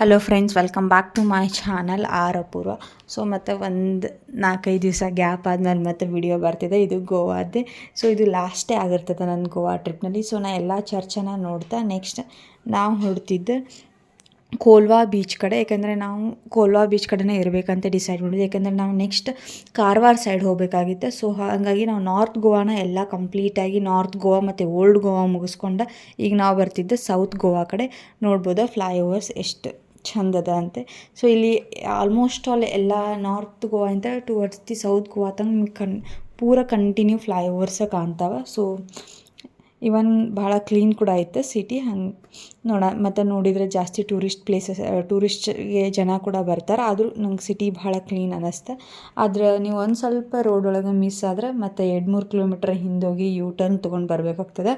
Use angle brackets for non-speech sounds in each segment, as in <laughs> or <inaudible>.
Hello friends welcome back to my channel are Apoorva so ಮತ್ತು ಒಂದು ನಾಲ್ಕೈದು ದಿವಸ ಗ್ಯಾಪ್ ಆದಮೇಲೆ ಮತ್ತೆ ವಿಡಿಯೋ ಬರ್ತಿದೆ. ಇದು ಗೋವಾದ್ದೇ. ಸೊ ಇದು ಲಾಸ್ಟೇ ಆಗಿರ್ತದೆ ನನ್ನ ಗೋವಾ ಟ್ರಿಪ್ನಲ್ಲಿ ಸೊ ನಾನು ಎಲ್ಲ ಚರ್ಚನ ನೋಡ್ತಾ ನೆಕ್ಸ್ಟ್ ನಾವು ಹೊಡ್ತಿದ್ದೆ ಕೋಲ್ವಾ ಬೀಚ್ ಕಡೆ. ಯಾಕೆಂದರೆ ನಾವು ಕೋಲ್ವಾ ಬೀಚ್ ಕಡೆನೇ ಇರಬೇಕಂತ ಡಿಸೈಡ್ ಮಾಡಿದ್ವಿ. ಯಾಕೆಂದರೆ ನಾವು ನೆಕ್ಸ್ಟ್ ಕಾರವಾರ ಸೈಡ್ ಹೋಗಬೇಕಾಗಿತ್ತು. ಸೊ ಹಾಗಾಗಿ ನಾವು ನಾರ್ತ್ ಗೋವಾನ ಎಲ್ಲ ಕಂಪ್ಲೀಟಾಗಿ ನಾರ್ತ್ ಗೋವಾ ಮತ್ತು ಓಲ್ಡ್ ಗೋವಾ ಮುಗಿಸ್ಕೊಂಡು ಈಗ ನಾವು ಬರ್ತಿದ್ದೆ ಸೌತ್ ಗೋವಾ ಕಡೆ. ನೋಡ್ಬೋದು? ಫ್ಲೈ ಓವರ್ಸ್ ಎಷ್ಟು ಚಂದದ ಅಂತೆ. ಸೊ ಇಲ್ಲಿ ಆಲ್ಮೋಸ್ಟ್ ಆಲ್ ಎಲ್ಲ ನಾರ್ತ್ ಗೋವಾ ಅಂತ ಟುವರ್ಡ್ಸ್ ದಿ ಸೌತ್ ಗೋವಾ ತನಕ ಕನ್ ಪೂರ ಕಂಟಿನ್ಯೂ ಫ್ಲೈ ಓವರ್ಸ ಕಾಣ್ತಾವ. ಸೊ ಇವನ್ ಭಾಳ ಕ್ಲೀನ್ ಕೂಡ ಐತೆ ಸಿಟಿ ಹಂಗೆ ನೋಡ, ಮತ್ತು ನೋಡಿದರೆ ಜಾಸ್ತಿ ಟೂರಿಸ್ಟ್ ಪ್ಲೇಸಸ್ ಟೂರಿಸ್ಟ್ಗೆ ಜನ ಕೂಡ ಬರ್ತಾರೆ. ಆದರೂ ನಂಗೆ ಸಿಟಿ ಭಾಳ ಕ್ಲೀನ್ ಅನ್ನಿಸ್ತೆ ಆದ್ರೆ ನೀವು ಒಂದು ಸ್ವಲ್ಪ ರೋಡ್ ಒಳಗೆ ಮಿಸ್ ಆದ್ರೆ ಮತ್ತು ಎರಡು ಮೂರು ಕಿಲೋಮೀಟ್ರ್ ಹಿಂದೋಗಿ ಯೂ ಟರ್ನ್ ತೊಗೊಂಡು ಬರಬೇಕಾಗ್ತದೆ.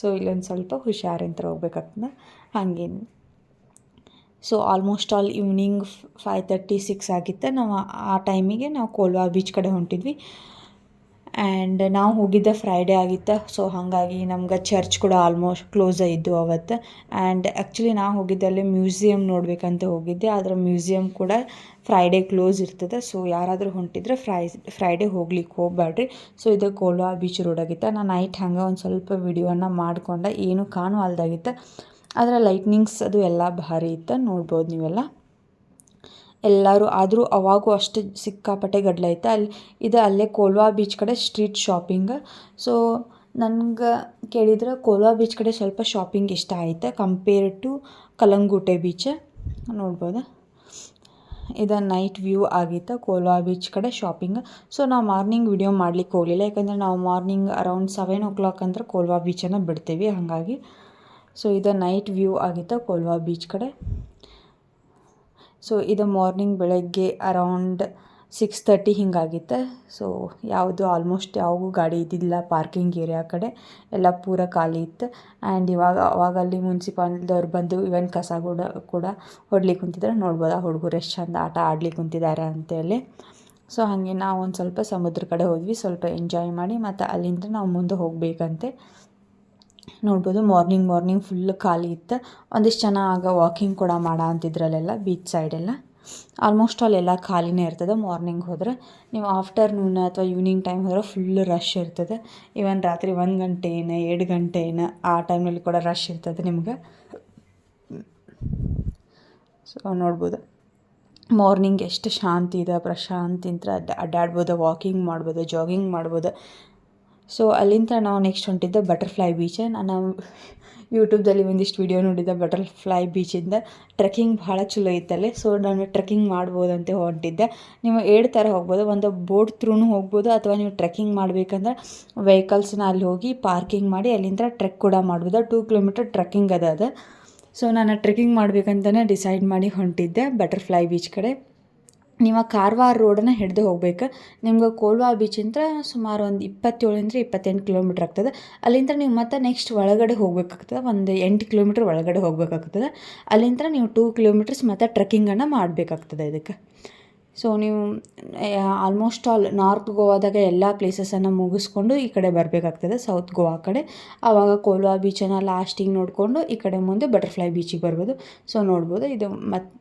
ಸೊ ಇಲ್ಲೊಂದು ಸ್ವಲ್ಪ ಹುಷಾರಿಂತ ಹೋಗ್ಬೇಕಾಗ್ತದೆ. ಹಾಗೇನು. So almost all evening five thirty six ಆಗಿತ್ತು. ನಾವು ಆ ಟೈಮಿಗೆ ನಾವು ಕೋಲ್ವಾ ಬೀಚ್ ಕಡೆ ಹೊಂಟಿದ್ವಿ. ಆ್ಯಂಡ್ ನಾವು ಹೋಗಿದ್ದ ಫ್ರೈಡೇ ಆಗಿತ್ತು. ಸೊ ಹಾಗಾಗಿ ನಮ್ಗೆ ಚರ್ಚ್ ಕೂಡ ಆಲ್ಮೋಸ್ಟ್ ಕ್ಲೋಸ್ ಇದ್ದು ಅವತ್ತು. ಆ್ಯಂಡ್ ಆ್ಯಕ್ಚುಲಿ ನಾವು ಹೋಗಿದ್ದಲ್ಲಿ ಮ್ಯೂಸಿಯಮ್ ನೋಡಬೇಕಂತ ಹೋಗಿದ್ದೆ. ಆದರೆ ಮ್ಯೂಸಿಯಮ್ ಕೂಡ ಫ್ರೈಡೇ ಕ್ಲೋಸ್ ಇರ್ತದೆ. ಸೊ ಯಾರಾದರೂ ಹೊಂಟಿದ್ರೆ ಫ್ರೈ ಫ್ರೈಡೇ ಹೋಗ್ಲಿಕ್ಕೆ ಹೋಗ್ಬೇಡ್ರಿ ಸೊ ಇದು ಕೋಲ್ವಾ ಬೀಚ್ ರೋಡ್ ಆಗಿತ್ತು. ನಾನು ನೈಟ್ ಹಂಗೆ ಒಂದು ಸ್ವಲ್ಪ ವಿಡಿಯೋನ ಮಾಡ್ಕೊಂಡೆ ಏನು ಕಾಣುವಲ್ದಾಗಿತ್ತು. ಆದರೆ ಲೈಟ್ನಿಂಗ್ಸ್ ಅದು ಎಲ್ಲ ಭಾರಿ ಇತ್ತು, ನೋಡ್ಬೋದು ನೀವೆಲ್ಲ. ಎಲ್ಲರೂ ಆದರೂ ಅವಾಗೂ ಅಷ್ಟು ಸಿಕ್ಕಾಪಟ್ಟೆ ಗಡ್ಲ ಐತೆ ಅಲ್ಲಿ ಇದು ಅಲ್ಲೇ ಕೋಲ್ವಾ ಬೀಚ್ ಕಡೆ ಸ್ಟ್ರೀಟ್ ಶಾಪಿಂಗ್ ಸೊ ನನ್ಗೆ ಕೇಳಿದ್ರೆ ಕೋಲ್ವಾ ಬೀಚ್ ಕಡೆ ಸ್ವಲ್ಪ ಶಾಪಿಂಗ್ ಇಷ್ಟ ಆಯಿತು ಕಂಪೇರ್ ಟು ಕಲಂಗೂಟೆ ಬೀಚ್ ನೋಡ್ಬೋದು? ಇದು ನೈಟ್ ವ್ಯೂ ಆಗಿತ್ತು ಕೋಲ್ವಾ ಬೀಚ್ ಕಡೆ ಶಾಪಿಂಗ್ ಸೊ ನಾವು ಮಾರ್ನಿಂಗ್ ವಿಡಿಯೋ ಮಾಡ್ಲಿಕ್ಕೆ ಹೋಗಲಿಲ್ಲ. ಯಾಕಂದರೆ ನಾವು morning around seven o'clock ಅಂದ್ರೆ ಕೋಲ್ವಾ ಬೀಚನ್ನು ಬಿಡ್ತೀವಿ. ಹಾಗಾಗಿ ಸೊ ಇದು ನೈಟ್ ವ್ಯೂ ಆಗಿತ್ತು, ಕೋಲ್ವಾ ಬೀಚ್ ಕಡೆ. ಸೊ ಇದು ಮಾರ್ನಿಂಗ್ ಬೆಳಗ್ಗೆ ಅರೌಂಡ್ ಸಿಕ್ಸ್ ತರ್ಟಿ ಹಿಂಗಾಗಿತ್ತು. ಸೊ ಯಾವುದು ಆಲ್ಮೋಸ್ಟ್ ಯಾವಾಗೂ ಗಾಡಿ ಇದ್ದಿಲ್ಲ ಪಾರ್ಕಿಂಗ್ ಏರಿಯಾ ಕಡೆ. ಎಲ್ಲ ಪೂರ ಖಾಲಿ ಇತ್ತು. ಆ್ಯಂಡ್ ಇವಾಗ, ಅವಾಗ ಅಲ್ಲಿ ಮುನ್ಸಿಪಾಲ್ದವ್ರು ಬಂದು ಇವನ್ ಕಸ ಕೂಡ ಕೂಡ ಹೊಡ್ಲಿಕ್ಕೆ ಕುಂತಿದ್ದಾರೆ ನೋಡ್ಬೋದು ಆ ಹುಡುಗರು ಎಷ್ಟು ಚಂದ ಆಟ ಆಡ್ಲಿಕ್ಕೆ ಕುಂತಿದ್ದಾರೆ ಅಂತೇಳಿ. ಸೊ ಹಾಗೆ ನಾವು ಒಂದು ಸ್ವಲ್ಪ ಸಮುದ್ರ ಕಡೆ ಹೋದ್ವಿ. ಸ್ವಲ್ಪ ಎಂಜಾಯ್ ಮಾಡಿ ಮತ್ತು ಅಲ್ಲಿಂದ ನಾವು ಮುಂದೆ ಹೋಗಬೇಕಂತೆ. ನೋಡ್ಬೋದು ಮಾರ್ನಿಂಗ್ ಮಾರ್ನಿಂಗ್ ಫುಲ್ ಖಾಲಿ ಇತ್ತು. ಒಂದಿಷ್ಟು ಜನ ಆಗ ವಾಕಿಂಗ್ ಕೂಡ ಮಾಡೋ ಅಂತಿದ್ರಲ್ಲೆಲ್ಲ ಬೀಚ್ ಸೈಡೆಲ್ಲ ಆಲ್ಮೋಸ್ಟ್ ಆಲ್ ಎಲ್ಲ ಖಾಲಿನೇ ಇರ್ತದೆ ಮಾರ್ನಿಂಗ್ ಹೋದರೆ. ನೀವು ಆಫ್ಟರ್ನೂನ್ ಅಥವಾ ಈವ್ನಿಂಗ್ ಟೈಮ್ ಹೋದ್ರೆ ಫುಲ್ ರಶ್ ಇರ್ತದೆ. ಈವನ್ ರಾತ್ರಿ ಒಂದು ಗಂಟೆ ಏನು, ಎರಡು ಗಂಟೆ ಏನು, ಆ ಟೈಮ್ನಲ್ಲಿ ಕೂಡ ರಶ್ ಇರ್ತದೆ ನಿಮ್ಗೆ. ಸೊ ನೋಡ್ಬೋದು. ಮಾರ್ನಿಂಗ್ ಎಷ್ಟು ಶಾಂತಿ ಇದೆ ಪ್ರಶಾಂತಿಂತ ಅಡ್ಡಾಡ್ಬೋದು ವಾಕಿಂಗ್ ಮಾಡ್ಬೋದು ಜಾಗಿಂಗ್ ಮಾಡ್ಬೋದು. ಸೊ ಅಲ್ಲಿಂದ ನಾವು ನೆಕ್ಸ್ಟ್ ಹೊಂಟಿದ್ದೆ ಬಟರ್ಫ್ಲೈ ಬೀಚ್ ನಾನು ಯೂಟ್ಯೂಬ್ದಲ್ಲಿ ಒಂದಿಷ್ಟು ವೀಡಿಯೋ ನೋಡಿದ್ದೆ ಬಟರ್ಫ್ಲೈ ಬೀಚಿಂದ ಟ್ರೆಕ್ಕಿಂಗ್ ಭಾಳ ಚಲೋ ಇತ್ತಲ್ಲಿ. ಸೊ ನಾನು ಟ್ರೆಕ್ಕಿಂಗ್ ಅಂತ ಹೊಂಟಿದ್ದೆ. ನೀವು ಎರಡು ಥರ ಹೋಗ್ಬೋದು. ಒಂದು ಬೋಟ್ ತ್ರೂನು ಹೋಗ್ಬೋದು, ಅಥವಾ ನೀವು ಟ್ರೆಕ್ಕಿಂಗ್ ಮಾಡಬೇಕಂದ್ರೆ ವೆಹಿಕಲ್ಸ್ನ ಅಲ್ಲಿ ಹೋಗಿ ಪಾರ್ಕಿಂಗ್ ಮಾಡಿ ಅಲ್ಲಿಂದ ಟ್ರೆಕ್ ಕೂಡ ಮಾಡ್ಬೋದು. ಟೂ ಕಿಲೋಮೀಟರ್ ಟ್ರೆಕ್ಕಿಂಗ್ ಅದ ಅದು. ಸೊ ನಾನು ಟ್ರೆಕ್ಕಿಂಗ್ ಮಾಡಬೇಕಂತಲೇ ಡಿಸೈಡ್ ಮಾಡಿ ಹೊಂಟಿದ್ದೆ ಬಟರ್ಫ್ಲೈ ಬೀಚ್ ಕಡೆ. ನೀವು ಕಾರವಾರ ರೋಡನ್ನು ಹಿಡಿದು ಹೋಗ್ಬೇಕು. ನಿಮ್ಗೆ ಕೋಲ್ವಾ ಬೀಚಿಂದ ಸುಮಾರು ಒಂದು ಇಪ್ಪತ್ತೇಳರಿಂದ ಇಪ್ಪತ್ತೆಂಟು ಕಿಲೋಮೀಟ್ರ್ ಆಗ್ತದೆ. ಅಲ್ಲಿಂದ ನೀವು ಮತ್ತೆ ನೆಕ್ಸ್ಟ್ ಒಳಗಡೆ ಹೋಗ್ಬೇಕಾಗ್ತದೆ. ಒಂದು ಎಂಟು ಕಿಲೋಮೀಟ್ರ್ ಒಳಗಡೆ ಹೋಗ್ಬೇಕಾಗ್ತದೆ. ಅಲ್ಲಿಂದ ನೀವು ಟೂ ಕಿಲೋಮೀಟರ್ಸ್ ಮತ್ತು ಟ್ರೆಕ್ಕಿಂಗನ್ನು ಮಾಡಬೇಕಾಗ್ತದೆ ಇದಕ್ಕೆ. ಸೊ ನೀವು ಆಲ್ಮೋಸ್ಟ್ ಆಲ್ ನಾರ್ತ್ ಗೋವಾದಾಗ ಎಲ್ಲ ಪ್ಲೇಸಸನ್ನು ಮುಗಿಸ್ಕೊಂಡು ಈ ಕಡೆ ಬರಬೇಕಾಗ್ತದೆ ಸೌತ್ ಗೋವಾ ಕಡೆ. ಆವಾಗ ಕೋಲ್ವಾ ಬೀಚನ್ನು ಲಾಸ್ಟಿಗೆ ನೋಡಿಕೊಂಡು ಈ ಕಡೆ ಮುಂದೆ ಬಟರ್ಫ್ಲೈ ಬೀಚಿಗೆ ಬರ್ಬೋದು. ಸೊ ನೋಡ್ಬೋದು. ಇದು ಮತ್ತು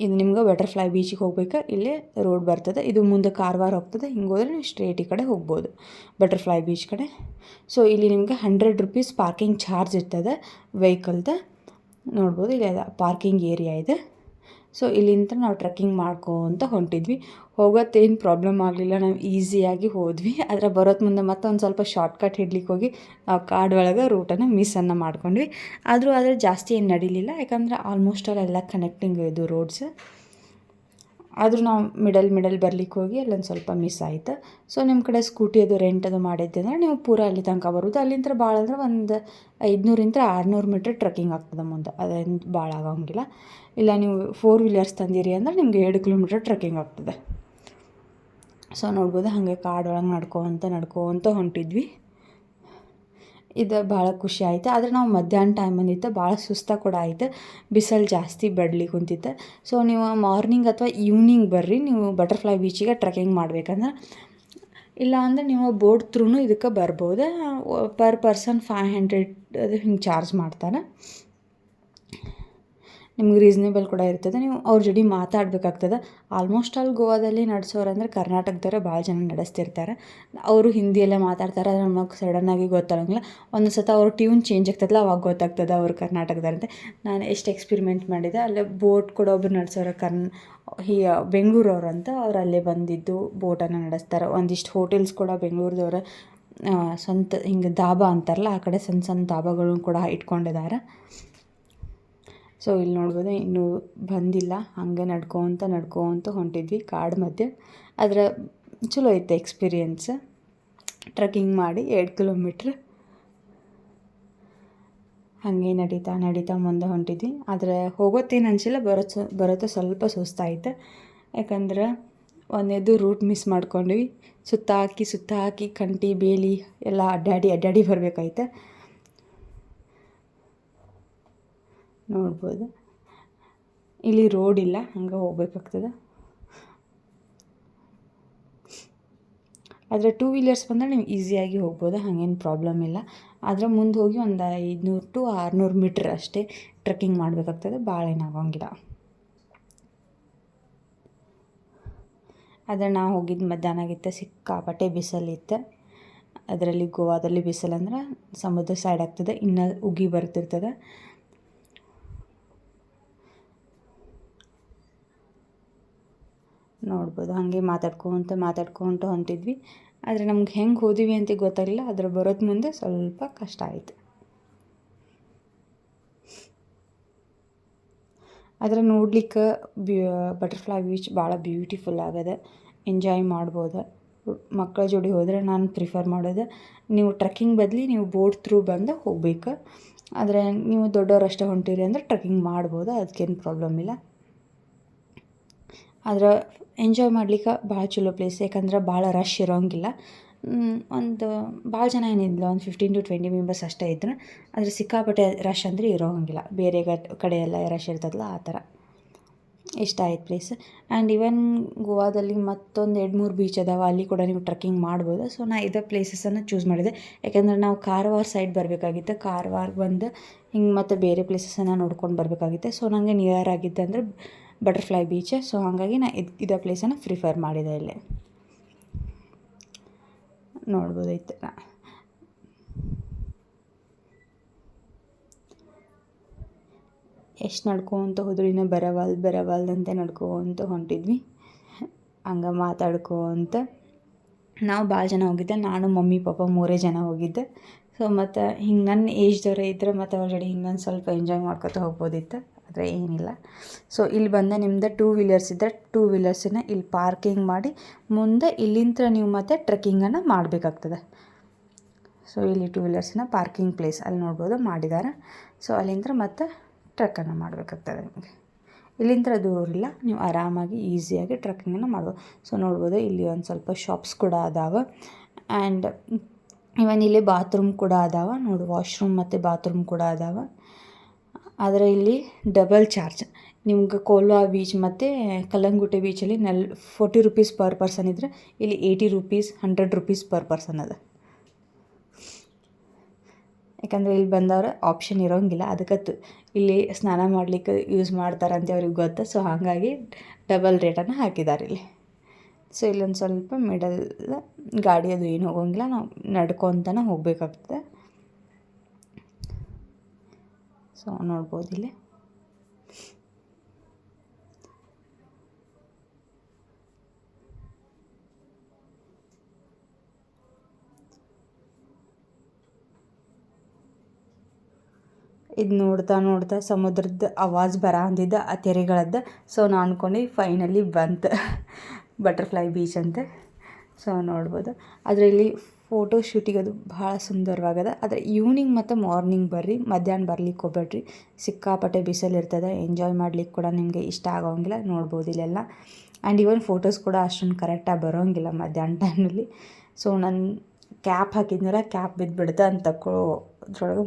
ಇದು ನಿಮ್ಗೆ ಬಟರ್ಫ್ಲೈ ಬೀಚಿಗೆ ಹೋಗ್ಬೇಕು. ಇಲ್ಲಿ ರೋಡ್ ಬರ್ತದೆ. ಇದು ಮುಂದೆ ಕಾರವಾರ ಹೋಗ್ತದೆ. ಹಿಂಗೆ ಹೋದ್ರೆ ನೀವು ಸ್ಟ್ರೇಟ್ ಈ ಕಡೆ ಹೋಗ್ಬೋದು. ಬಟರ್ಫ್ಲೈ ಬೀಚ್ ಕಡೆ. ಸೊ ಇಲ್ಲಿ ನಿಮಗೆ ಹಂಡ್ರೆಡ್ ರುಪೀಸ್ ಪಾರ್ಕಿಂಗ್ ಚಾರ್ಜ್ ಇರ್ತದೆ. ವೆಹಿಕಲ್ದು ನೋಡ್ಬೋದು ಇಲ್ಲಿ ಪಾರ್ಕಿಂಗ್ ಏರಿಯಾ ಇದೆ. ಸೊ ಇಲ್ಲಿಂದ ನಾವು ಟ್ರೆಕ್ಕಿಂಗ್ ಮಾಡ್ಕೊತ ಹೊಂಟಿದ್ವಿ. ಹೋಗೋತ್ತೇನು ಪ್ರಾಬ್ಲಮ್ ಆಗಲಿಲ್ಲ. ನಾವು ಈಸಿಯಾಗಿ ಹೋದ್ವಿ. ಆದರೆ ಬರೋದು ಮುಂದೆ ಮತ್ತೊಂದು ಸ್ವಲ್ಪ ಶಾರ್ಟ್ಕಟ್ ಹಿಡ್ಲಿಕ್ಕೆ ಹೋಗಿ ನಾವು ಕಾಡು ಒಳಗೆ ರೂಟನ್ನು ಮಿಸ್ಸನ್ನು ಮಾಡ್ಕೊಂಡ್ವಿ. ಆದರೂ ಆದರೆ ಜಾಸ್ತಿ ಏನು ನಡೀಲಿಲ್ಲ. ಯಾಕಂದರೆ ಆಲ್ಮೋಸ್ಟ್ ಆಲ್ ಕನೆಕ್ಟಿಂಗ್ ಇದು ರೋಡ್ಸ್ ಆದರೂ ನಾವು ಮಿಡಲ್ ಮಿಡಲ್ ಬರ್ಲಿಕ್ಕೆ ಹೋಗಿ ಅಲ್ಲೊಂದು ಸ್ವಲ್ಪ ಮಿಸ್ ಆಯಿತು. ಸೊ ನಿಮ್ಮ ಕಡೆ ಸ್ಕೂಟಿ ಅದು ರೆಂಟ್ ಅದು ಮಾಡಿದ್ದೆ ಅಂದರೆ ನೀವು ಪೂರ ಅಲ್ಲಿ ತನಕ ಬರೋದು. ಅಲ್ಲಿಂದ ಭಾಳ ಅಂದ್ರೆ ಒಂದು ಐದುನೂರಿಂದ ಆರುನೂರು ಮೀಟ್ರ್ ಟ್ರೆಕ್ಕಿಂಗ್ ಆಗ್ತದೆ ಮುಂದೆ. ಅದೇನು ಭಾಳ ಆಗೋಂಗಿಲ್ಲ. ಇಲ್ಲ, ನೀವು ಫೋರ್ ವೀಲರ್ಸ್ ತಂದಿರಿ ಅಂದ್ರೆ ನಿಮ್ಗೆ ಎರಡು ಕಿಲೋಮೀಟ್ರ್ ಟ್ರೆಕ್ಕಿಂಗ್ ಆಗ್ತದೆ. ಸೊ ನೋಡ್ಬೋದು, ಹಾಗೆ ಕಾಡೊಳಗೆ ನಡ್ಕೊತ ನಡ್ಕೊತ ಹೊಂಟಿದ್ವಿ. ಇದು ಭಾಳ ಖುಷಿ ಆಯಿತು. ಆದರೆ ನಾವು ಮಧ್ಯಾಹ್ನ ಟೈಮ್ ಬಂದಿತ್ತು ಭಾಳ ಸುಸ್ತ ಕೂಡ ಆಯಿತು. ಬಿಸಿಲು ಜಾಸ್ತಿ, ಬಡ್ಲಿ ಕುಂತಿತ್ತು ಸೊ ನೀವು ಮಾರ್ನಿಂಗ್ ಅಥವಾ ಈವ್ನಿಂಗ್ ಬರ್ರಿ. ನೀವು ಬಟರ್ಫ್ಲೈ ಬೀಚಿಗೆ ಟ್ರೆಕಿಂಗ್ ಮಾಡ್ಬೇಕಂದ್ರೆ. ಇಲ್ಲ ಅಂದರೆ ನೀವು ಬೋಟ್ ತ್ರೂನು ಇದಕ್ಕೆ ಬರ್ಬೋದು? ಪರ್ ಪರ್ಸನ್ ಫೈವ್ ಹಂಡ್ರೆಡ್ ಅದು ಹಿಂಗೆ ಚಾರ್ಜ್ ಮಾಡ್ತಾರೆ. ನಿಮ್ಗೆ ರೀಸನೇಬಲ್ ಕೂಡ ಇರ್ತದೆ. ನೀವು ಅವ್ರ ಜೋಡಿ ಮಾತಾಡಬೇಕಾಗ್ತದೆ. ಆಲ್ಮೋಸ್ಟ್ ಆಲ್ ಗೋವಾದಲ್ಲಿ ನಡೆಸೋರು ಅಂದರೆ ಕರ್ನಾಟಕದವರೇ ಭಾಳ ಜನ ನಡೆಸ್ತಿರ್ತಾರೆ. ಅವರು ಹಿಂದಿಯಲ್ಲೇ ಮಾತಾಡ್ತಾರೆ ನಮಗೆ ಸಡನ್ನಾಗಿ ಗೊತ್ತಾಗಂಗಿಲ್ಲ. ಒಂದು ಸತ ಅವ್ರ ಟ್ಯೂನ್ ಚೇಂಜ್ ಆಗ್ತದಲ್ಲ ಅವಾಗ ಗೊತ್ತಾಗ್ತದೆ ಅವ್ರು ಕರ್ನಾಟಕದಂತೆ ನಾನು ಎಷ್ಟು ಎಕ್ಸ್ಪಿರಿಮೆಂಟ್ ಮಾಡಿದೆ, ಅಲ್ಲೇ ಬೋಟ್ ಕೂಡ ಒಬ್ರು ನಡೆಸೋರು ಕರ್ನ್ ಹೀ ಬೆಂಗಳೂರವ್ರು ಅಂತ ಅವ್ರು ಅಲ್ಲೇ ಬಂದಿದ್ದು, ಬೋಟನ್ನು ನಡೆಸ್ತಾರೆ. ಒಂದಿಷ್ಟು ಹೋಟೆಲ್ಸ್ ಕೂಡ ಬೆಂಗಳೂರದವ್ರ ಸ್ವಂತ, ಹಿಂಗೆ ಧಾಬಾ ಅಂತಾರಲ್ಲ, ಆ ಕಡೆ ಸಣ್ಣ ಸಣ್ಣ ಧಾಬಾಗಳನ್ನು ಕೂಡ ಇಟ್ಕೊಂಡಿದ್ದಾರೆ. ಸೊ ಇಲ್ಲಿ ನೋಡ್ಬೋದು ಇನ್ನೂ ಬಂದಿಲ್ಲ. ಹಾಗೆ ನಡ್ಕೊತ ನಡ್ಕೊತ ಹೊಂಟಿದ್ವಿ. ಕಾಡು ಮಧ್ಯೆ. ಆದ್ರೆ ಚಲೋ ಐತೆ ಎಕ್ಸ್ಪೀರಿಯನ್ಸ್. ಟ್ರಕ್ಕಿಂಗ್ ಮಾಡಿ ಎರಡು ಕಿಲೋಮೀಟ್ರ್ ಹಾಗೆ ನಡೀತಾ ನಡೀತಾ ಮುಂದೆ ಹೊಂಟಿದ್ವಿ. ಆದರೆ ಹೋಗೋತ್ತೇನು ಅನಿಸಿಲ್ಲ. ಬರೋದು ಬರೋದು ಸ್ವಲ್ಪ ಸುಸ್ತಾಯ್ತು. ಯಾಕಂದ್ರೆ ಒಂದೇದು ರೂಟ್ ಮಿಸ್ ಮಾಡ್ಕೊಂಡ್ವಿ. ಸುತ್ತ ಹಾಕಿ ಸುತ್ತ ಕಂಟಿ, ಬೇಲಿ ಎಲ್ಲ ಅಡ್ಡಾಡಿ ಅಡ್ಡಾಡಿ ಬರಬೇಕಾಯ್ತು. ನೋಡ್ಬೋದು. ಇಲ್ಲಿ ರೋಡ್ ಇಲ್ಲ, ಹಂಗೆ ಹೋಗ್ಬೇಕಾಗ್ತದೆ. ಆದರೆ ಟೂ ವೀಲರ್ಸ್ ಬಂದರೆ ನೀವು ಈಸಿಯಾಗಿ ಹೋಗ್ಬೋದು, ಹಾಗೇನು ಪ್ರಾಬ್ಲಮ್ ಇಲ್ಲ. ಆದರೆ ಮುಂದೆ ಹೋಗಿ ಒಂದು ಐದುನೂರು ಟು ಆರುನೂರು ಮೀಟ್ರ್ ಅಷ್ಟೇ ಟ್ರೆಕ್ಕಿಂಗ್ ಮಾಡಬೇಕಾಗ್ತದೆ ಭಾಳ ಏನಾಗೋಂಗಿಲ್ಲ ಆದರೆ ನಾವು ಹೋಗಿದ್ದು ಮಧ್ಯಾಹ್ನ ಆಗಿತ್ತು, ಸಿಕ್ಕಾಪಟ್ಟೆ ಬಿಸಿಲಿತ್ತು ಅದರಲ್ಲಿ ಗೋವಾದಲ್ಲಿ ಬಿಸಿಲಂದ್ರೆ ಸಮುದ್ರ ಸೈಡ್ ಆಗ್ತದೆ, ಇನ್ನೂ ಉಗಿ ಬರ್ತಿರ್ತದೆ. ನೋಡ್ಬೋದು. ಹಾಗೆ ಮಾತಾಡ್ಕೊತ ಮಾತಾಡ್ಕೊತ ಹೊಂಟಿದ್ವಿ. ಆದರೆ ನಮ್ಗೆ ಹೆಂಗೆ ಹೋದಿವಿ ಅಂತ ಗೊತ್ತಾಗಲಿಲ್ಲ. ಅದ್ರ ಬರೋದು ಮುಂದೆ ಸ್ವಲ್ಪ ಕಷ್ಟ ಆಯಿತು. ಆದರೆ ನೋಡ್ಲಿಕ್ಕೆ ಬ್ಯೂ ಬಟರ್ಫ್ಲೈ ಬೀಚ್ ಭಾಳ ಬ್ಯೂಟಿಫುಲ್ ಆಗದೆ. ಎಂಜಾಯ್ ಮಾಡ್ಬೋದು. ಮಕ್ಕಳ ಜೋಡಿ ಹೋದರೆ ನಾನು ಪ್ರಿಫರ್ ಮಾಡೋದು. ನೀವು ಟ್ರೆಕ್ಕಿಂಗ್ ಬದಲಿ ನೀವು ಬೋಟ್ ಥ್ರೂ ಬಂದು ಹೋಗ್ಬೇಕು. ಆದರೆ ನೀವು ದೊಡ್ಡವರಷ್ಟೇ ಹೊಂಟಿರಿ ಅಂದರೆ ಟ್ರೆಕ್ಕಿಂಗ್ ಮಾಡ್ಬೋದು. ಅದಕ್ಕೇನು ಪ್ರಾಬ್ಲಮ್ ಇಲ್ಲ. ಆದ್ರೆ ಎಂಜಾಯ್ ಮಾಡ್ಲಿಕ್ಕೆ ಭಾಳ ಚಲೋ ಪ್ಲೇಸ್ ಯಾಕಂದ್ರೆ ಭಾಳ ರಶ್ ಇರೋಂಗಿಲ್ಲ. ಒಂದು ಭಾಳ ಜನ ಏನಿದ್ಲು, ಒಂದು ಫಿಫ್ಟೀನ್ ಟು ಟ್ವೆಂಟಿ ಮೆಂಬರ್ಸ್ ಅಷ್ಟೇ ಇದ್ರು. ಆದರೆ ಸಿಕ್ಕಾಪಟ್ಟೆ ರಶ್ ಅಂದರೆ ಇರೋಂಗಿಲ್ಲ. ಬೇರೆ ಕಡೆ ಎಲ್ಲ ರಶ್ ಇರ್ತದಲ್ಲ, ಆ ಥರ. ಇಷ್ಟ ಆಯ್ತು ಪ್ಲೇಸ್ ಆ್ಯಂಡ್ ಇವನ್ ಗೋವಾದಲ್ಲಿ ಮತ್ತೊಂದು ಎರಡು ಮೂರು ಬೀಚ್ ಅದಾವೆ, ಅಲ್ಲಿ ಕೂಡ ನೀವು ಟ್ರೆಕ್ಕಿಂಗ್ ಮಾಡ್ಬೋದು. ಸೊ ನಾ ಇದೇ ಪ್ಲೇಸಸನ್ನು ಚೂಸ್ ಮಾಡಿದೆ. ಯಾಕೆಂದರೆ ನಾವು ಕಾರವಾರ ಸೈಡ್ ಬರಬೇಕಾಗಿತ್ತು. ಕಾರವಾರ ಬಂದು ಹಿಂಗೆ ಮತ್ತು ಬೇರೆ ಪ್ಲೇಸಸನ್ನು ನೋಡ್ಕೊಂಡು ಬರಬೇಕಾಗಿತ್ತು. ಸೊ ನನಗೆ ನಿಯರ್ ಆಗಿತ್ತು ಅಂದರೆ ಬಟರ್ಫ್ಲೈ ಬೀಚೆ. ಸೊ ಹಾಗಾಗಿ ನಾ ಇದು, ಇದೇ ಪ್ಲೇಸನ್ನು ಪ್ರಿಫರ್ ಮಾಡಿದೆ ಇಲ್ಲಿ. ನೋಡ್ಬೋದೈತೆ. ಎಷ್ಟು ನಡ್ಕೊತ ಹೋದ್ರು ಇನ್ನೂ ಬರವಲ್, ಬರವಲ್ದಂತೆ ನಡ್ಕೊತ ಹೊಂಟಿದ್ವಿ. ಹಂಗೆ ಮಾತಾಡ್ಕೊತ. ನಾವು ಭಾಳ ಜನ ಹೋಗಿದ್ದೆ. ನಾನು, ಮಮ್ಮಿ, ಪಾಪ ಮೂರೇ ಜನ ಹೋಗಿದ್ದೆ. ಸೊ ಮತ್ತು ಹಿಂಗೆ ನನ್ನ ಏಜ್ದವರೇ ಇದ್ದರೆ ಮತ್ತು ಅವ್ರ ಜೊತೆ ಹಿಂಗೆ ಸ್ವಲ್ಪ ಎಂಜಾಯ್ ಮಾಡ್ಕೋತ ಹೋಗ್ಬೋದಿತ್ತು. ಆದರೆ ಏನಿಲ್ಲ. ಸೊ ಇಲ್ಲಿ ಬಂದ ನಿಮ್ದು ಟೂ ವೀಲರ್ಸ್ ಇದ್ದರೆ ಟೂ ವೀಲರ್ಸನ್ನ ಇಲ್ಲಿ ಪಾರ್ಕಿಂಗ್ ಮಾಡಿ, ಮುಂದೆ ಇಲ್ಲಿಂದ ನೀವು ಮತ್ತೆ ಟ್ರೆಕ್ಕಿಂಗನ್ನು ಮಾಡಬೇಕಾಗ್ತದೆ. ಸೊ ಇಲ್ಲಿ ಟೂ ವೀಲರ್ಸಿನ ಪಾರ್ಕಿಂಗ್ ಪ್ಲೇಸ್ ಅಲ್ಲಿ ನೋಡ್ಬೋದು ಮಾಡಿದ್ದಾರೆ. ಸೊ ಅಲ್ಲಿಂದ ಮತ್ತೆ ಟ್ರಕ್ಕನ್ನು ಮಾಡಬೇಕಾಗ್ತದೆ ನಿಮಗೆ. ಇಲ್ಲಿಂದ ದೂರಿಲ್ಲ ನೀವು ಆರಾಮಾಗಿ ಈಸಿಯಾಗಿ ಟ್ರಕ್ಕಿಂಗನ್ನು ಮಾಡ್ಬೋದು. ಸೊ ನೋಡ್ಬೋದು ಇಲ್ಲಿ ಒಂದು ಸ್ವಲ್ಪ ಶಾಪ್ಸ್ ಕೂಡ ಅದಾವೆ. ಆ್ಯಂಡ್ ಇವನ್ ಇಲ್ಲಿ ಬಾತ್ರೂಮ್ ಕೂಡ ಅದಾವೆ. ನೋಡಿ ವಾಶ್ರೂಮ್ ಮತ್ತು ಬಾತ್ರೂಮ್ ಕೂಡ ಅದಾವೆ. ಆದರೆ ಇಲ್ಲಿ ಡಬಲ್ ಚಾರ್ಜ್ ನಿಮ್ಗೆ ಕೋಲ್ವಾ ಬೀಚ್ ಮತ್ತು ಕಲ್ಲಂಗುಟ್ಟೆ ಬೀಚಲ್ಲಿ ನಲ್ ಫೋರ್ಟಿ ರುಪೀಸ್ ಪರ್ ಪರ್ಸನ್ ಇದ್ದರೆ ಇಲ್ಲಿ eighty rupees hundred rupees per person ಅದ. ಯಾಕಂದರೆ ಇಲ್ಲಿ ಬಂದವ್ರೆ ಆಪ್ಷನ್ ಇರೋಂಗಿಲ್ಲ. ಅದಕ್ಕೆ ಇಲ್ಲಿ ಸ್ನಾನ ಮಾಡಲಿಕ್ಕೆ ಯೂಸ್ ಮಾಡ್ತಾರಂತೆ ಅವ್ರಿಗೆ ಗೊತ್ತು. ಸೊ ಹಾಗಾಗಿ ಡಬಲ್ ರೇಟನ್ನು ಹಾಕಿದ್ದಾರೆ ಇಲ್ಲಿ. ಸೊ ಇಲ್ಲೊಂದು ಸ್ವಲ್ಪ ಮಿಡಲ್ ಗಾಡಿ ಅದು ಏನು ಹೋಗೋಂಗಿಲ್ಲ. ನಾವು ನಡ್ಕೊತನ ಹೋಗಬೇಕಾಗ್ತದೆ. ಸೊ ನೋಡ್ಬೋದು ಇಲ್ಲಿ. ಇದು ನೋಡ್ತಾ ನೋಡ್ತಾ ಸಮುದ್ರದ ಆವಾಜ್ ಬರ ಅಂದಿದ್ದ ಆ ತೆರೆಗಳದ್ದು ಸೊ ನಾನು ಅಂದ್ಕೊಂಡು ಫೈನಲಿ ಬಂತು. ಬಟರ್ಫ್ಲೈ ಬೀಚ್ ಅಂತ. ಸೊ ನೋಡ್ಬೋದು. ಅದರಲ್ಲಿ ಫೋಟೋ ಶೂಟಿಗೆ ಅದು ಭಾಳ ಸುಂದರವಾಗದ. ಆದರೆ ಈವ್ನಿಂಗ್ ಮತ್ತು ಮಾರ್ನಿಂಗ್ ಬರ್ರಿ, ಮಧ್ಯಾಹ್ನ ಬರ್ಲಿಕ್ಕೆ ಹೋಗ್ಬೇಡ್ರಿ. ಸಿಕ್ಕಾಪಟ್ಟೆ ಬಿಸಿಲು ಇರ್ತದೆ ಎಂಜಾಯ್ ಮಾಡ್ಲಿಕ್ಕೆ ಕೂಡ ನಿಮಗೆ ಇಷ್ಟ ಆಗೋಂಗಿಲ್ಲ, ನೋಡ್ಬೋದು ಇಲ್ಲೆಲ್ಲ. ಆ್ಯಂಡ್ ಈವನ್ ಫೋಟೋಸ್ ಕೂಡ ಅಷ್ಟೊಂದು ಕರೆಕ್ಟಾಗಿ ಬರೋಂಗಿಲ್ಲ ಮಧ್ಯಾಹ್ನ ಟೈಮಲ್ಲಿ ಸೊ ನನ್ನ ಕ್ಯಾಪ್ ಹಾಕಿದ್ನಲ್ಲ ಕ್ಯಾಪ್ ಬಿದ್ದುಬಿಡುತ್ತೆ ಅಂತ ತಕ್ಕೋ ಅದ್ರೊಳಗೆ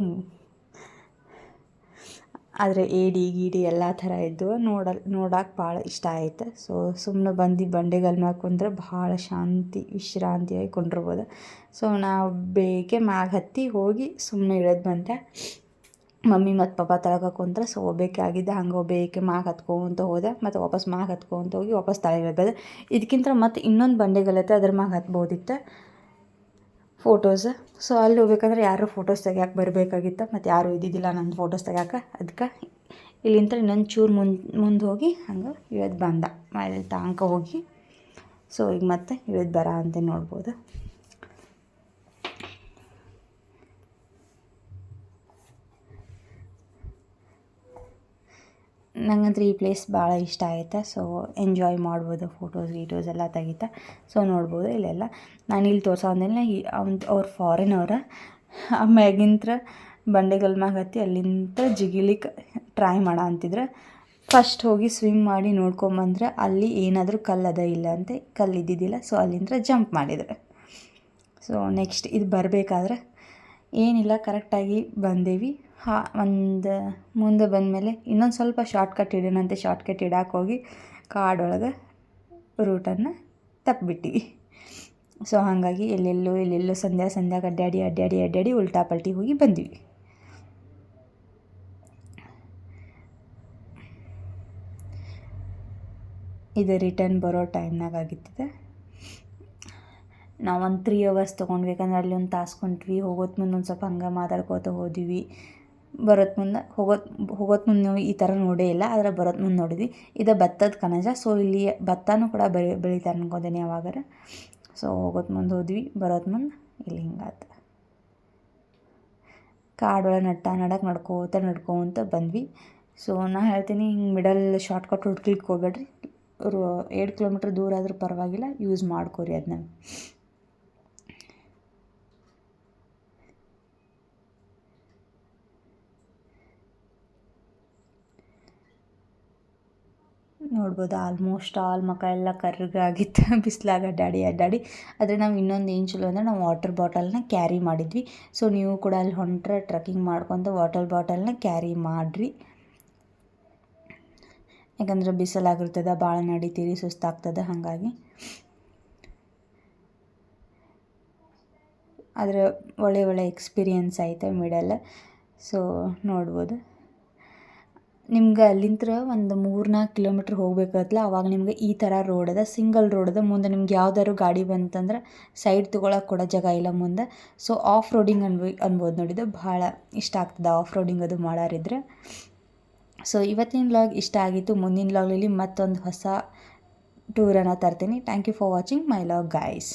ಆದರೆ ಏಡಿ ಗೀಡಿ ಎಲ್ಲ ಥರ ಇದ್ದು ನೋಡಲ್ ನೋಡಕ್ಕೆ ಭಾಳ ಇಷ್ಟ ಆಯ್ತು. ಸೊ ಸುಮ್ಮನೆ ಬಂದು ಬಂಡೆಗಲ್ ಮ್ಯಾಲೆ ಕುಂದ್ರೆ ಭಾಳ ಶಾಂತಿ, ವಿಶ್ರಾಂತಿಯಾಗಿ ಕುಂಡ್ರಬೋದು. ಸೊ ನಾವು ಬೇಕೆ ಮ್ಯಾಗ ಹತ್ತಿ ಹೋಗಿ ಸುಮ್ಮನೆ ಇಳಿದು ಬಂದೆ. ಮಮ್ಮಿ ಮತ್ತು ಪಪ್ಪ ತಳಗ ಕುಂತ್ರೆ ಸೊ ಒಬ್ಬೇಕೆ ಆಗಿದ್ದೆ, ಹಂಗೆ ಒಬ್ಬೇಕೆ ಮ್ಯಾಗ ಹತ್ಕೊಂತ ಹೋದೆ. ಮತ್ತು ವಾಪಸ್ ಮ್ಯಾಗ ಹತ್ಕೊಂತ ಹೋಗಿ ವಾಪಸ್ ತಳಗೆ ಇಳಿದೆ ಇದಕ್ಕಿಂತ ಮತ್ತು ಇನ್ನೊಂದು ಬಂಡೆಗಲ್ಲೈತೆ ಅದ್ರ ಮ್ಯಾಗ ಹತ್ಬೋದಿತ್ತು. ಫೋಟೋಸ್ ಸೊ ಅಲ್ಲಿ ಹೋಗ್ಬೇಕಂದ್ರೆ ಯಾರು ಫೋಟೋಸ್ ತೆಗ್ಯಾಕೆ ಬರಬೇಕಾಗಿತ್ತು. ಮತ್ತು ಯಾರು ಇದ್ದಿದ್ದಿಲ್ಲ ನನ್ನ ಫೋಟೋಸ್ ತೆಗ್ಯಾಕೆ. ಅದಕ್ಕೆ ಇಲ್ಲಿಂದ ಇನ್ನೊಂದು ಚೂರು ಮುಂದೆ ಮುಂದೆ ಹೋಗಿ ಹಂಗೆ ಇವತ್ತು ಬಂದ. ಮೇಲೆ ತನಕ ಹೋಗಿ. ಸೊ ಈಗ ಮತ್ತೆ ಇವತ್ತು ಬರ ಅಂತ ನೋಡ್ಬೋದು. ನಂಗಂದ್ರೆ ಈ ಪ್ಲೇಸ್ ಭಾಳ ಇಷ್ಟ ಆಯ್ತು ಸೊ ಎಂಜಾಯ್ ಮಾಡ್ಬೋದು ಫೋಟೋಸ್ ಗೀಟೋಸ್ ಎಲ್ಲ ತೆಗಿತಾ. ಸೊ ನೋಡ್ಬೋದು ಇಲ್ಲೆಲ್ಲ. ನಾನು ಇಲ್ಲಿ ತೋರ್ಸೋ ಅಂದೆಲ್ಲ ಅವ್ನು, ಅವ್ರು ಫಾರಿನ್ ಅವ್ರ, ಆ ಮ್ಯಾಗಿಂತ್ರ ಬಂಡೆಗಲ್ ಮ್ಯಾಗ ಹತ್ತಿ ಅಲ್ಲಿಂದ ಜಿಗಿಲಿಕ್ಕೆ ಟ್ರೈ ಮಾಡ ಅಂತಿದ್ರೆ. ಫಸ್ಟ್ ಹೋಗಿ ಸ್ವಿಮ್ ಮಾಡಿ ನೋಡ್ಕೊಂಬಂದ್ರೆ ಅಲ್ಲಿ ಏನಾದರೂ ಕಲ್ಲದ ಇಲ್ಲ ಅಂತ ಕಲ್ಲು ಇದ್ದಿದ್ದಿಲ್ಲ. ಸೊ ಅಲ್ಲಿಂದ ಜಂಪ್ ಮಾಡಿದ್ರೆ. ಸೊ ನೆಕ್ಸ್ಟ್ ಇದು ಬರಬೇಕಾದ್ರೆ ಏನಿಲ್ಲ ಕರೆಕ್ಟಾಗಿ ಬಂದೇವಿ. ಹಾ, ಒಂದು ಮುಂದೆ ಬಂದಮೇಲೆ ಇನ್ನೊಂದು ಸ್ವಲ್ಪ ಶಾರ್ಟ್ಕಟ್ ಹಿಡಿಯೋಣಂತೆ ಶಾರ್ಟ್ಕಟ್ ಹಿಡಕ್ಕೆ ಹೋಗಿ ಕಾಡೊಳಗೆ ರೂಟನ್ನು ತಪ್ಪಿಬಿಟ್ಟಿವಿ ಸೊ ಹಾಗಾಗಿ ಎಲ್ಲೆಲ್ಲೋ ಎಲ್ಲೆಲ್ಲೋ ಸಂಧ್ಯಾ ಸಂಧ್ಯಾಗ ಅಡ್ಡಾಡಿ ಅಡ್ಡಾಡಿ ಅಡ್ಡಾಡಿ ಉಲ್ಟಾ ಪಲ್ಟಿ ಹೋಗಿ ಬಂದ್ವಿ. ಇದು ರಿಟರ್ನ್ ಬರೋ ಟೈಮ್ನಾಗ ಆಗಿತ್ತಿದೆ. ನಾವು ಒಂದು ತ್ರೀ ಅವರ್ಸ್ ತೊಗೊಂಡ್ಬೇಕಂದ್ರೆ ಅಲ್ಲಿ ಒಂದು ತಾಸು ಹೋಗೋದು ಮುಂದೆ ಒಂದು ಸ್ವಲ್ಪ ಹಂಗೆ ಮಾತಾಡ್ಕೋತ ಹೋದ್ವಿ. ಬರೋದು ಮುಂದೆ ಹೋಗೋತ್ ಹೋಗೋತ್ ಮುಂದೆ ನಾವು ಈ ಥರ ನೋಡೇ ಇಲ್ಲ, ಆದರೆ ಬರೋದು ಮುಂದೆ ನೋಡಿದ್ವಿ. ಇದು ಭತ್ತದ ಕಣಜ ಸೊ ಇಲ್ಲಿ ಭತ್ತನೂ ಕೂಡ ಬೆಳಿ, ಬೆಳಿತಾರೆ ಅನ್ಕೋತೀನಿ ಯಾವಾಗಾರ. ಸೊ ಹೋಗೋತ್ ಮುಂದೆ ಹೋದ್ವಿ, ಬರೋದು ಮುಂದೆ ಇಲ್ಲಿ ಹಿಂಗಾಯ್ತು ಕಾಡೊಳಗೆ ನಟ್ಟ ನಡಕ್ಕೆ ನಡ್ಕೋತ ನಡ್ಕೋತ ಬಂದ್ವಿ. ಸೊ ನಾ ಹೇಳ್ತೀನಿ, ಹಿಂಗೆ ಮಿಡಲ್ ಶಾರ್ಟ್ಕಟ್ ಹುಡ್ಕ್ಲಿಕ್ಕೆ ಹೋಗ್ಬೇಡ್ರಿ ಎರಡು ಕಿಲೋಮೀಟ್ರ್ ದೂರ ಆದರೂ ಪರವಾಗಿಲ್ಲ ಯೂಸ್ ಮಾಡ್ಕೊರಿ ಅದನ್ನ ನೋಡ್ಬೋದು. ಆಲ್ಮೋಸ್ಟ್ ಆಲ್ ಮಕ ಎಲ್ಲ ಕರ್ರಗಾಗಿತ್ತು <laughs> ಬಿಸಿಲಾಗ ಅಡ್ಡಾಡಿ ಅಡ್ಡಾಡಿ. ಆದರೆ ನಾವು ಇನ್ನೊಂದು ಏನು ಚಲೋ ಅಂದರೆ ನಾವು ವಾಟರ್ ಬಾಟಲ್ನ ಕ್ಯಾರಿ ಮಾಡಿದ್ವಿ. ಸೊ ನೀವು ಕೂಡ ಅಲ್ಲಿ ಹೊಂಟ್ರೆ ಟ್ರಕ್ಕಿಂಗ್ ಮಾಡ್ಕೊತ ವಾಟರ್ ಬಾಟಲ್ನ ಕ್ಯಾರಿ ಮಾಡಿರಿ. ಯಾಕಂದ್ರೆ ಬಿಸಿಲಾಗಿರ್ತದೆ ಭಾಳ ನಡಿತೀರಿ, ಸುಸ್ತಾಗ್ತದೆ, ಹಾಗಾಗಿ. ಆದರೆ ಒಳ್ಳೆ ಒಳ್ಳೆ ಎಕ್ಸ್ಪೀರಿಯನ್ಸ್ ಆಯಿತು ಮಿಡಲ್ ಸೊ ನೋಡ್ಬೋದು. ನಿಮ್ಗೆ ಅಲ್ಲಿಂದ ಒಂದು ಮೂರು ನಾಲ್ಕು ಕಿಲೋಮೀಟ್ರ್ ಹೋಗ್ಬೇಕಾಗ್ತಲ್ಲ ಅವಾಗ ನಿಮ್ಗೆ ಈ ಥರ ರೋಡ್ ಅದ ಸಿಂಗಲ್ ರೋಡ್ ಅದ. ಮುಂದೆ ನಿಮ್ಗೆ ಯಾವ್ದಾದ್ರು ಗಾಡಿ ಬಂತಂದ್ರೆ ಸೈಡ್ ತೊಗೊಳಕ್ಕೆ ಕೂಡ ಜಾಗ ಇಲ್ಲ ಮುಂದೆ. ಸೊ ಆಫ್ ರೋಡಿಂಗ್ ಅನ್ಬೋ, ಅನ್ಬೋದು ನೋಡಿದ್ದು ಭಾಳ ಇಷ್ಟ ಆಗ್ತದೆ ಆಫ್ ರೋಡಿಂಗ್ ಅದು ಮಾಡಾರಿದ್ರೆ. ಸೊ ಇವತ್ತಿನ ಲಾಗ್ ಇಷ್ಟ ಆಗಿತ್ತು, ಮುಂದಿನ ಲಾಗ್ಲಲ್ಲಿ ಮತ್ತೊಂದು ಹೊಸ ಟೂರನ್ನು ತರ್ತೀನಿ. Thank you for watching my vlog guys